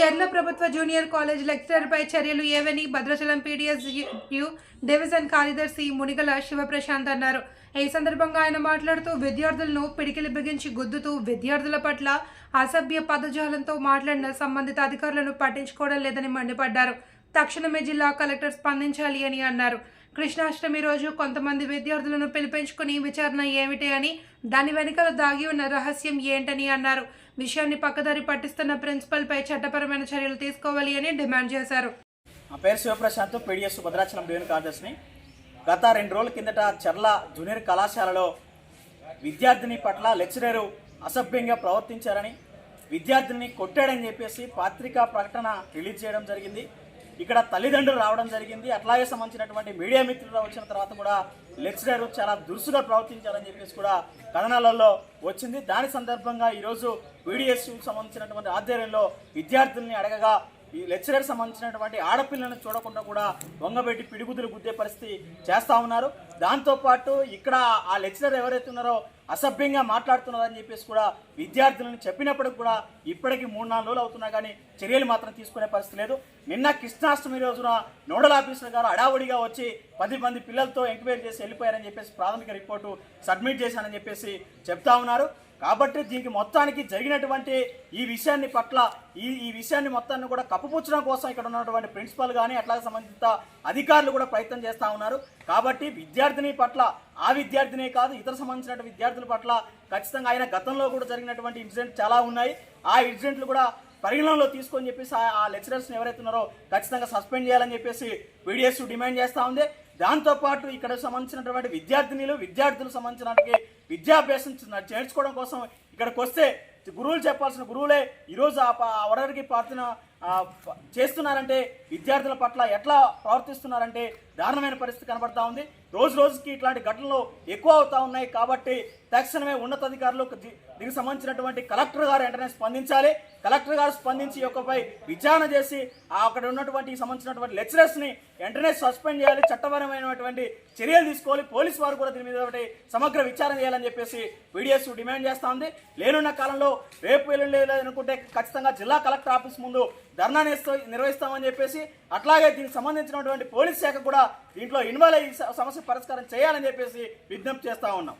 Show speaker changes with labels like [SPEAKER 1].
[SPEAKER 1] చెర్ల ప్రభుత్వ junior college లెక్చరర్పై చర్యలు ఏవని భద్రాచలం పీడిఎస్ యు డివిజన్ కార్యదర్శి మునిగల శివప్రశాంత్ అన్నారు. ఈ సందర్భంగా ఆయన మాట్లాడుతూ విద్యార్థులను పిడికిలి బిగించి గుద్దుతూ విద్యార్థుల పట్ల అసభ్య పదజాలంతో మాట్లాడిన సంబంధిత అధికారులను పట్టించుకోవడం లేదని మండిపడ్డారు. తక్షణమే జిల్లా కలెక్టర్ స్పందించాలి అని అన్నారు. కృష్ణాష్టమి రోజు కొంతమంది విద్యార్థులను పిలిపించుకుని విచారణ ఏమిటి అని దాని వెనుకల దాగి ఉన్న రహస్యం ఏంటని అన్నారు. విషయాన్ని పక్కదారి పట్టిస్తున్న ప్రిన్సిపల్పై చట్టపరమైన చర్యలు తీసుకోవాలి అని డిమాండ్ చేశారు.
[SPEAKER 2] నా పేరు శివప్రశాంత్ పీడిఎస్ భద్రాచలం డివిజన్ కార్యదర్శిని. గత రెండు రోజుల కిందట చర్ల జూనియర్ కళాశాలలో విద్యార్థిని పట్ల లెక్చరరు అసభ్యంగా ప్రవర్తించారని విద్యార్థిని కొట్టాడని చెప్పేసి పాత్రికా ప్రకటన రిలీజ్ చేయడం జరిగింది. ఇక్కడ తల్లిదండ్రులు రావడం జరిగింది. అట్లాగే సంబంధించినటువంటి మీడియా మిత్రులు వచ్చిన తర్వాత కూడా లెక్చరర్ చాలా దురుసుగా ప్రవర్తించారని చెప్పేసి కూడా కథనాలలో వచ్చింది. దాని సందర్భంగా ఈరోజు పీడిఎస్ సంబంధించినటువంటి ఆధ్వర్యంలో విద్యార్థుల్ని అడగగా ఈ లెక్చరర్ సంబంధించినటువంటి ఆడపిల్లలను చూడకుండా కూడా వంగబెట్టి పిడిగుదులు గుద్దే పరిస్థితి చేస్తూ ఉన్నారు. దాంతోపాటు ఇక్కడ ఆ లెక్చరర్ ఎవరైతే ఉన్నారో అసభ్యంగా మాట్లాడుతున్నారని చెప్పేసి కూడా విద్యార్థులను చెప్పినప్పటికి కూడా ఇప్పటికీ మూడు నాలుగు రోజులు అవుతున్నా కానీ చర్యలు మాత్రం తీసుకునే పరిస్థితి లేదు. నిన్న కృష్ణాష్టమి రోజున నోడల్ ఆఫీసర్ గారు అడావుడిగా వచ్చి పది మంది పిల్లలతో ఎంక్వైరీ చేసి వెళ్ళిపోయారని చెప్పేసి ప్రాథమిక రిపోర్టు సబ్మిట్ చేశానని చెప్పేసి చెప్తా ఉన్నారు. కాబట్టి దీనికి మొత్తానికి జరిగినటువంటి ఈ విషయాన్ని పట్ల ఈ ఈ విషయాన్ని మొత్తాన్ని కూడా కప్పుపుచ్చడం కోసం ఇక్కడ ఉన్నటువంటి ప్రిన్సిపల్ కానీ అట్లాగే సంబంధిత అధికారులు కూడా ప్రయత్నం చేస్తూ ఉన్నారు. కాబట్టి విద్యార్థిని పట్ల ఆ విద్యార్థినే కాదు ఇతర సంబంధించిన విద్యార్థుల పట్ల ఖచ్చితంగా ఆయన గతంలో కూడా జరిగినటువంటి ఇన్సిడెంట్ చాలా ఉన్నాయి. ఆ ఇన్సిడెంట్లు కూడా పరిగణనలో తీసుకొని చెప్పేసి ఆ- లెక్చరర్స్ని ఎవరైతే ఉన్నారో ఖచ్చితంగా సస్పెండ్ చేయాలని చెప్పేసి పీడిఎస్ డిమాండ్ చేస్తూ ఉంది. దాంతోపాటు ఇక్కడ సంబంధించినటువంటి విద్యార్థినిలు విద్యార్థులకు సంబంధించినటువంటి విద్యాభ్యాసం చేర్చుకోవడం కోసం ఇక్కడికి వస్తే గురువులు చెప్పాల్సిన గురువులే ఈరోజు ఆ ప- వరరికి ప్రార్థన చేస్తున్నారంటే విద్యార్థుల పట్ల ఎట్లా ప్రవర్తిస్తున్నారంటే దారుణమైన పరిస్థితి కనబడతా ఉంది. రోజు రోజుకి ఇట్లాంటి ఘటనలు ఎక్కువ అవుతా ఉన్నాయి కాబట్టి తక్షణమే ఉన్నతాధికారులు దీనికి సంబంధించినటువంటి కలెక్టర్ గారు వెంటనే స్పందించాలి. కలెక్టర్ గారు స్పందించి యొక్కపై విచారణ చేసి ఆ అక్కడ ఉన్నటువంటి సంబంధించినటువంటి లెక్చరర్స్ని వెంటనే సస్పెండ్ చేయాలి. చట్టపరమైనటువంటి చర్యలు తీసుకోవాలి. పోలీస్ వారు కూడా దీని మీద ఒకటి సమగ్ర విచారణ చేయాలని చెప్పేసి వీడియోస్ డిమాండ్ చేస్తా ఉంది. లేనున్న కాలంలో రేపు ఎల్లుండి లేదనుకుంటే ఖచ్చితంగా జిల్లా కలెక్టర్ ఆఫీస్ ముందు ధర్నా నిర్వహిస్తామని చెప్పేసి అట్లాగే దీనికి సంబంధించినటువంటి పోలీస్ శాఖ కూడా దీంట్లో ఇన్వాల్వ్ అయ్యి సమస్య పరిష్కారం చేయాలని చెప్పేసి విజ్ఞప్తి చేస్తా ఉన్నాం.